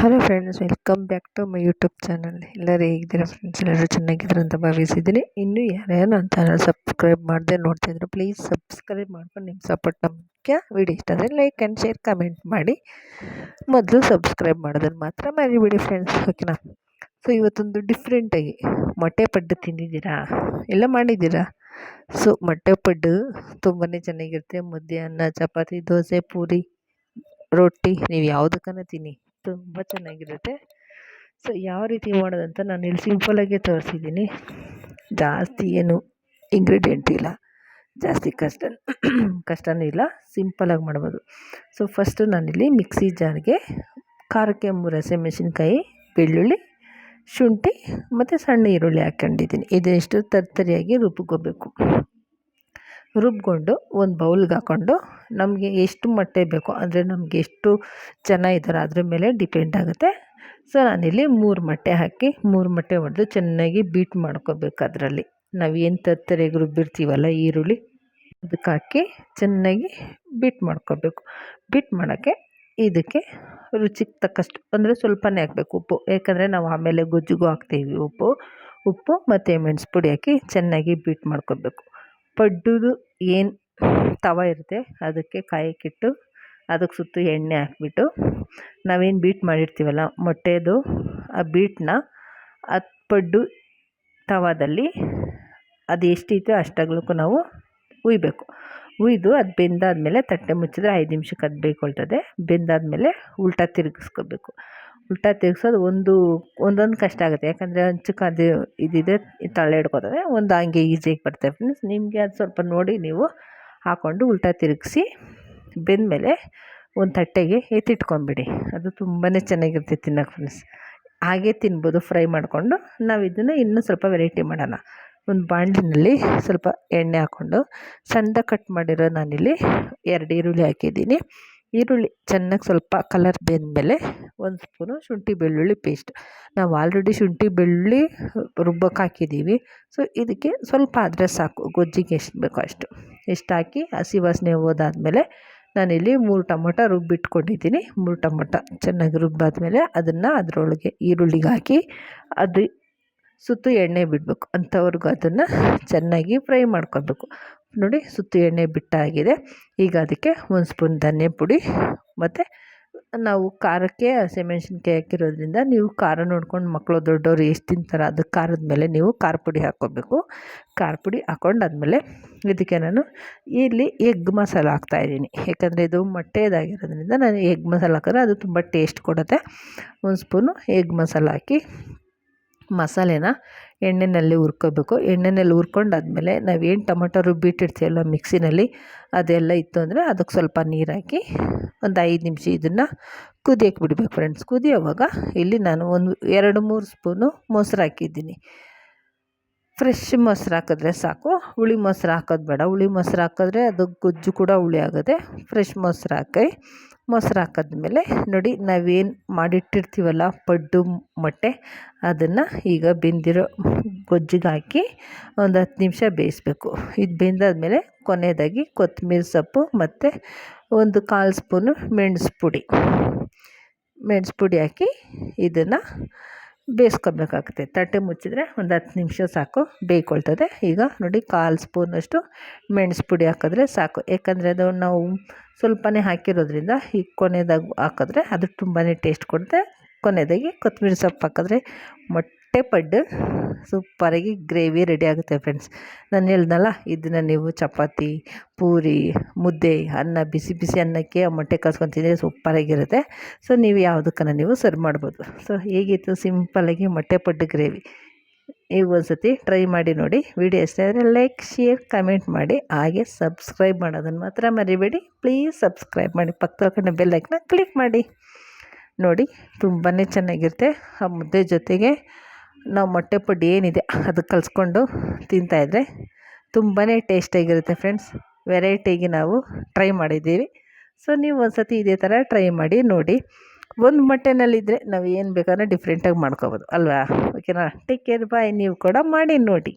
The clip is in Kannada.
Hello friends welcome back to my YouTube channel ಎಲ್ಲರೂ ಹೇಗಿದ್ದೀರಾ ಫ್ರೆಂಡ್ಸ್ ಎಲ್ಲರೂ ಚೆನ್ನಾಗಿದ್ದಾರೆ ಅಂತ ಭಾವಿಸಿದ್ದೀನಿ. ಇನ್ನೂ ಯಾರ್ಯಾರು ನನ್ನ ಚಾನಲ್ ಸಬ್ಸ್ಕ್ರೈಬ್ ಮಾಡದೆ ನೋಡ್ತಿದ್ರು ಪ್ಲೀಸ್ ಸಬ್ಸ್ಕ್ರೈಬ್ ಮಾಡ್ಕೊಂಡು ನಿಮ್ಮ ಸಪೋರ್ಟ್ ನಮಗೆ ವಿಡಿಯೋ ಇಷ್ಟ ಆದರೆ ಲೈಕ್ ಆ್ಯಂಡ್ ಶೇರ್ ಕಮೆಂಟ್ ಮಾಡಿ. ಮೊದಲು ಸಬ್ಸ್ಕ್ರೈಬ್ ಮಾಡೋದನ್ನು ಮಾತ್ರ ಮರಿಬೇಡಿ ಫ್ರೆಂಡ್ಸ್ ಓಕೆನಾ ಸೊ ಇವತ್ತೊಂದು ಡಿಫ್ರೆಂಟಾಗಿ ಮೊಟ್ಟೆ ಪಡ್ಡು ತಿಂದಿದ್ದೀರಾ? ಎಲ್ಲ ಮಾಡಿದ್ದೀರಾ? ಸೊ ಮೊಟ್ಟೆ ಪಡ್ಡು ತುಂಬಾ ಚೆನ್ನಾಗಿರುತ್ತೆ. ಮುದ್ದೆ, ಅನ್ನ, ಚಪಾತಿ, ದೋಸೆ, ಪೂರಿ, ರೊಟ್ಟಿ, ನೀವು ಯಾವುದಕ್ಕನ ತಿನ್ನಿ? ತುಂಬ ಚೆನ್ನಾಗಿರುತ್ತೆ. ಸೊ ಯಾವ ರೀತಿ ಮಾಡೋದಂತ ನಾನು ಇಲ್ಲಿ ಸಿಂಪಲಾಗೆ ತೋರಿಸಿದ್ದೀನಿ. ಜಾಸ್ತಿ ಏನು ಇಂಗ್ರೀಡಿಯೆಂಟ್ ಇಲ್ಲ. ಜಾಸ್ತಿ ಕಷ್ಟ, ಕಷ್ಟನೂ ಇಲ್ಲ. ಸಿಂಪಲಾಗಿ ಮಾಡ್ಬೋದು. ಸೊ ಫಸ್ಟು ನಾನಿಲ್ಲಿ ಮಿಕ್ಸಿ ಜಾರ್ಗೆ ಖಾರಕ್ಕೆ ಮೂರು ಹಸಿಮೆಣ್ಸಿನ್ಕಾಯಿ ಬೆಳ್ಳುಳ್ಳಿ, ಶುಂಠಿ ಮತ್ತು ಸಣ್ಣ ಈರುಳ್ಳಿ ಹಾಕ್ಕೊಂಡಿದ್ದೀನಿ. ಇದೆಷ್ಟು ತರ್ತರಿಯಾಗಿ ರುಬ್ಕೋಬೇಕು. ರುಬ್ಕೊಂಡು ಒಂದು ಬೌಲ್ಗೆ ಹಾಕ್ಕೊಂಡು ನಮಗೆ ಎಷ್ಟು ಮೊಟ್ಟೆ ಬೇಕೋ ಅಂದರೆ ನಮಗೆ ಎಷ್ಟು ಜನ ಇದ್ದಾರೆ ಅದ್ರ ಮೇಲೆ ಡಿಪೆಂಡ್ ಆಗುತ್ತೆ. ಸೊ, ನಾನಿಲ್ಲಿ ಮೂರು ಮೊಟ್ಟೆ ಹಾಕಿ ಮೂರು ಮೊಟ್ಟೆ ಹೊಡೆದು ಚೆನ್ನಾಗಿ ಬೀಟ್ ಮಾಡ್ಕೋಬೇಕು ಅದರಲ್ಲಿ. ನಾವು ಏನು ತರ್ತರಿಯಾಗಿ ರುಬ್ಬಿರ್ತೀವಲ್ಲ ಈರುಳ್ಳಿ, ಅದಕ್ಕೆ ಹಾಕಿ ಚೆನ್ನಾಗಿ ಬೀಟ್ ಮಾಡ್ಕೋಬೇಕು. ಬೀಟ್ ಮಾಡೋಕ್ಕೆ ಇದಕ್ಕೆ ರುಚಿಗೆ ತಕ್ಕಷ್ಟು, ಅಂದರೆ ಸ್ವಲ್ಪನೇ ಹಾಕಬೇಕು ಉಪ್ಪು. ಯಾಕಂದರೆ ನಾವು ಆಮೇಲೆ ಗೊಜ್ಜಿಗೂ ಹಾಕ್ತೀವಿ ಉಪ್ಪು. ಉಪ್ಪು ಮತ್ತು ಮೆಣಸು ಪುಡಿ ಹಾಕಿ ಚೆನ್ನಾಗಿ ಬೀಟ್ ಮಾಡ್ಕೋಬೇಕು. ಪಡ್ಡುದು ಏನು ತವ ಇರುತ್ತೆ, ಅದಕ್ಕೆ ಕಾಯಕ್ಕಿಟ್ಟು ಅದಕ್ಕೆ ಸುತ್ತು ಎಣ್ಣೆ ಹಾಕ್ಬಿಟ್ಟು ನಾವೇನು ಬೀಟ್ ಮಾಡಿರ್ತೀವಲ್ಲ ಮೊಟ್ಟೆದು, ಆ ಬೀಟನ್ನ ಆ ಪಡ್ಡು ತವಾದಲ್ಲಿ ಅದು ಎಷ್ಟಿತ್ತೋ ಅಷ್ಟಗ್ಲಕ್ಕೂ ನಾವು ಹುಯ್ಬೇಕು ಹುಯ್ದು ಅದು ಬೆಂದಾದಮೇಲೆ ತಟ್ಟೆ ಮುಚ್ಚಿದ್ರೆ ಐದು ನಿಮಿಷಕ್ಕೆ ಅದು ಬೇಯ್ಕೊಳ್ತದೆ ಬೆಂದಾದಮೇಲೆ ಉಲ್ಟಾ ತಿರುಗಿಸ್ಕೋಬೇಕು. ಉಲ್ಟಾ ತಿರ್ಗ್ಸೋದು ಒಂದು, ಒಂದೊಂದು ಕಷ್ಟ ಆಗುತ್ತೆ. ಯಾಕಂದರೆ ಹಂಚಕ್ಕೆ ಅದು ಇದಿದೆ ತಳ ಹಿಡ್ಕೊತದೆ. ಒಂದು ಹಂಗೆ ಈಸಿಯಾಗಿ ಬರ್ತದೆ ಫ್ರೆಂಡ್ಸ್ ನಿಮಗೆ ಅದು ಸ್ವಲ್ಪ ನೋಡಿ ನೀವು ಹಾಕ್ಕೊಂಡು ಉಲ್ಟಾ ತಿರುಗಿಸಿ ಬೆಂದಮೇಲೆ ಒಂದು ತಟ್ಟೆಗೆ ಎತ್ತಿಟ್ಕೊಂಬಿಡಿ. ಅದು ತುಂಬಾ ಚೆನ್ನಾಗಿರುತ್ತೆ ತಿನ್ನೋಕೆ ಫ್ರೆಂಡ್ಸ್ ಹಾಗೆ ತಿನ್ಬೋದು, ಫ್ರೈ ಮಾಡಿಕೊಂಡು. ನಾವು ಇದನ್ನು ಇನ್ನೂ ಸ್ವಲ್ಪ ವೆರೈಟಿ ಮಾಡೋಣ. ಒಂದು ಬಾಣಲಿನಲ್ಲಿ ಸ್ವಲ್ಪ ಎಣ್ಣೆ ಹಾಕ್ಕೊಂಡು ಸಣ್ಣ ಕಟ್ ಮಾಡಿರೋ ನಾನಿಲ್ಲಿ ಎರಡು ಈರುಳ್ಳಿ ಹಾಕಿದ್ದೀನಿ. ಈರುಳ್ಳಿ ಚೆನ್ನಾಗಿ ಸ್ವಲ್ಪ ಕಲರ್ ಬೆಂದಮೇಲೆ ಒಂದು ಸ್ಪೂನು ಶುಂಠಿ ಬೆಳ್ಳುಳ್ಳಿ ಪೇಸ್ಟ್ ನಾವು ಆಲ್ರೆಡಿ ಶುಂಠಿ ಬೆಳ್ಳುಳ್ಳಿ ರುಬ್ಬಕ್ಕೆ ಹಾಕಿದ್ದೀವಿ ಸೊ ಇದಕ್ಕೆ ಸ್ವಲ್ಪ ಆದರೆ ಸಾಕು, ಗೊಜ್ಜಿಗೆ ಎಷ್ಟು ಬೇಕೋ ಅಷ್ಟು. ಇಷ್ಟು ಹಾಕಿ ಹಸಿ ವಾಸನೆ ಹೋದಾದ್ಮೇಲೆ ನಾನಿಲ್ಲಿ ಮೂರು ಟೊಮೊಟೊ ರುಬ್ಬಿಟ್ಕೊಂಡಿದ್ದೀನಿ. ಮೂರು ಟೊಮೊಟೊ ಚೆನ್ನಾಗಿ ರುಬ್ಬಾದ್ಮೇಲೆ ಅದನ್ನು ಅದರೊಳಗೆ ಈರುಳ್ಳಿಗೆ ಹಾಕಿ ಅದು ಸುತ್ತು ಎಣ್ಣೆ ಬಿಡಬೇಕು. ಅಂಥವ್ರಿಗೂ ಅದನ್ನು ಚೆನ್ನಾಗಿ ಫ್ರೈ ಮಾಡ್ಕೊಬೇಕು ನೋಡಿ, ಸುತ್ತು ಎಣ್ಣೆ ಬಿಟ್ಟಾಗಿದೆ. ಈಗ ಅದಕ್ಕೆ ಒಂದು ಸ್ಪೂನ್ ಧನಿಯಾ ಪುಡಿ ಮತ್ತು ನಾವು ಖಾರಕ್ಕೆ, ಹಸಿಮೆಣ್ಸಿನ್ಕಾಯಿ ಹಾಕಿರೋದ್ರಿಂದ ನೀವು ಖಾರ ನೋಡ್ಕೊಂಡು ಮಕ್ಕಳು ದೊಡ್ಡವರು ಎಷ್ಟು ತಿಂತಾರೆ ಅದು ಖಾರದ ಮೇಲೆ ನೀವು ಖಾರ ಪುಡಿ ಹಾಕ್ಕೋಬೇಕು. ಖಾರ ಪುಡಿ ಹಾಕ್ಕೊಂಡಾದ್ಮೇಲೆ ಇದಕ್ಕೆ ನಾನು ಇಲ್ಲಿ ಎಗ್ ಮಸಾಲ ಹಾಕ್ತಾಯಿದ್ದೀನಿ ಯಾಕಂದರೆ ಇದು ಮೊಟ್ಟೆದಾಗಿರೋದ್ರಿಂದ ನಾನು ಎಗ್ ಮಸಾಲ ಹಾಕಿದ್ರೆ ಅದು ತುಂಬ ಟೇಸ್ಟ್ ಕೊಡುತ್ತೆ. ಒಂದು ಸ್ಪೂನು ಎಗ್ ಮಸಾಲ ಹಾಕಿ ಮಸಾಲೆನ ಎಣ್ಣೆಯಲ್ಲಿ ಹುರ್ಕೋಬೇಕು. ಎಣ್ಣೆಯಲ್ಲಿ ಹುರ್ಕೊಂಡಾದ್ಮೇಲೆ ನಾವೇನು ಟೊಮೊಟೊ ರುಬ್ಬಿಟ್ಟಿರ್ತೀವಲ್ಲ ಮಿಕ್ಸಿನಲ್ಲಿ, ಅದೆಲ್ಲ ಇತ್ತು ಅಂದರೆ ಅದಕ್ಕೆ ಸ್ವಲ್ಪ ನೀರು ಹಾಕಿ ಒಂದು ಐದು ನಿಮಿಷ ಇದನ್ನು ಕುದಿಯೋಕೆ ಬಿಡಬೇಕು ಫ್ರೆಂಡ್ಸ್ ಕುದಿಯೋವಾಗ ಇಲ್ಲಿ ನಾನು ಒಂದು ಎರಡು ಮೂರು ಸ್ಪೂನು ಮೊಸರು ಹಾಕಿದ್ದೀನಿ. ಫ್ರೆಶ್ ಮೊಸರು ಹಾಕಿದ್ರೆ ಸಾಕು. ಹುಳಿ ಮೊಸರು ಹಾಕೋದು ಬೇಡ. ಹುಳಿ ಮೊಸರು ಹಾಕಿದ್ರೆ ಅದು ಗೊಜ್ಜು ಕೂಡ ಹುಳಿ ಆಗುತ್ತೆ. ಫ್ರೆಶ್ ಮೊಸರು ಹಾಕಿ ಮೊಸರು ಹಾಕಿದ್ಮೇಲೆ ನೋಡಿ ನಾವೇನು ಮಾಡಿಟ್ಟಿರ್ತೀವಲ್ಲ ಪಡ್ಡು ಮೊಟ್ಟೆ, ಅದನ್ನು ಈಗ ಬೆಂದಿರೋ ಗೊಜ್ಜಿಗೆ ಹಾಕಿ ಒಂದು ಹತ್ತು ನಿಮಿಷ ಬೇಯಿಸ್ಬೇಕು. ಇದು ಬೆಂದಾದಮೇಲೆ ಕೊನೆಯದಾಗಿ ಕೊತ್ತಂಬರಿ ಸೊಪ್ಪು ಮತ್ತು ಒಂದು ಕಾಲು ಸ್ಪೂನು ಮೆಣಸು ಪುಡಿ. ಮೆಣಸು ಪುಡಿ ಹಾಕಿ ಇದನ್ನು ಬೇಯಿಸ್ಕೊಬೇಕಾಗುತ್ತೆ. ತಟ್ಟೆ ಮುಚ್ಚಿದ್ರೆ ಒಂದು ಹತ್ತು ನಿಮಿಷ ಸಾಕು, ಬೇಯ್ಕೊಳ್ತದೆ. ಈಗ ನೋಡಿ ಕಾಲು ಸ್ಪೂನಷ್ಟು ಮೆಣಸು ಪುಡಿ ಹಾಕಿದ್ರೆ ಸಾಕು. ಯಾಕಂದರೆ ಅದು ನಾವು ಸ್ವಲ್ಪನೇ ಹಾಕಿರೋದ್ರಿಂದ ಈ ಕೊನೆಯದಾಗಿ ಹಾಕಿದ್ರೆ ಅದು ತುಂಬಾ ಟೇಸ್ಟ್ ಕೊಡುತ್ತೆ. ಕೊನೆಯದಾಗಿ ಕೊತ್ತಂಬರಿ ಸೊಪ್ಪು ಹಾಕಿದ್ರೆ ಮೊಟ್ಟೆ ಪಡ್ಡು ಸೂಪರಾಗಿ ಗ್ರೇವಿ ರೆಡಿ ಆಗುತ್ತೆ ಫ್ರೆಂಡ್ಸ್ ನಾನು ಹೇಳ್ದಲ್ಲ, ಇದನ್ನು ನೀವು ಚಪಾತಿ, ಪೂರಿ, ಮುದ್ದೆ, ಅನ್ನ, ಬಿಸಿ ಬಿಸಿ ಅನ್ನಕ್ಕೆ ಮೊಟ್ಟೆ ಕಾಸ್ಕೊಂಡು ಸೂಪರಾಗಿರುತ್ತೆ. ಸೊ ನೀವು ಯಾವುದಕ್ಕನ್ನು ನೀವು ಸರ್ವ್ ಮಾಡ್ಬೋದು. ಸೊ ಹೇಗಿತ್ತು ಸಿಂಪಲಾಗಿ ಮೊಟ್ಟೆ ಪಡ್ಡು ಗ್ರೇವಿ? ಈಗ ಒಂದು ಸತಿ ಟ್ರೈ ಮಾಡಿ ನೋಡಿ. ವಿಡಿಯೋ ಇಷ್ಟ ಆದರೆ ಲೈಕ್ ಶೇರ್ ಕಮೆಂಟ್ ಮಾಡಿ. ಹಾಗೆ ಸಬ್ಸ್ಕ್ರೈಬ್ ಮಾಡೋದನ್ನು ಮಾತ್ರ ಮರಿಬೇಡಿ. ಪ್ಲೀಸ್ ಸಬ್ಸ್ಕ್ರೈಬ್ ಮಾಡಿ. ಪಕ್ಕದ ಬೆಲ್ ಐಕನ್ನ ಕ್ಲಿಕ್ ಮಾಡಿ. ನೋಡಿ ತುಂಬಾ ಚೆನ್ನಾಗಿರುತ್ತೆ. ಆ ಮುದ್ದೆ ಜೊತೆಗೆ ನಾವು ಮೊಟ್ಟೆ ಪುಡಿ ಏನಿದೆ ಅದು ಕಲಿಸ್ಕೊಂಡು ತಿಂತಾಯಿದ್ರೆ ತುಂಬಾ ಟೇಸ್ಟಾಗಿರುತ್ತೆ ಫ್ರೆಂಡ್ಸ್ ವೆರೈಟಿಗೆ ನಾವು ಟ್ರೈ ಮಾಡಿದ್ದೀವಿ. ಸೊ ನೀವು ಒಂದು ಸತಿ ಇದೇ ಥರ ಟ್ರೈ ಮಾಡಿ ನೋಡಿ. ಒಂದು ಮೊಟ್ಟೆನಲ್ಲಿದ್ದರೆ ನಾವು ಏನು ಬೇಕಾದ್ರೂ ಡಿಫ್ರೆಂಟಾಗಿ ಮಾಡ್ಕೋಬೋದು. ಅಲ್ವಾ? ಓಕೆನಾ ಟೇಕ್ ಕೇರ್ ಬಾಯ್ ನೀವು ಕೂಡ ಮಾಡಿ ನೋಡಿ.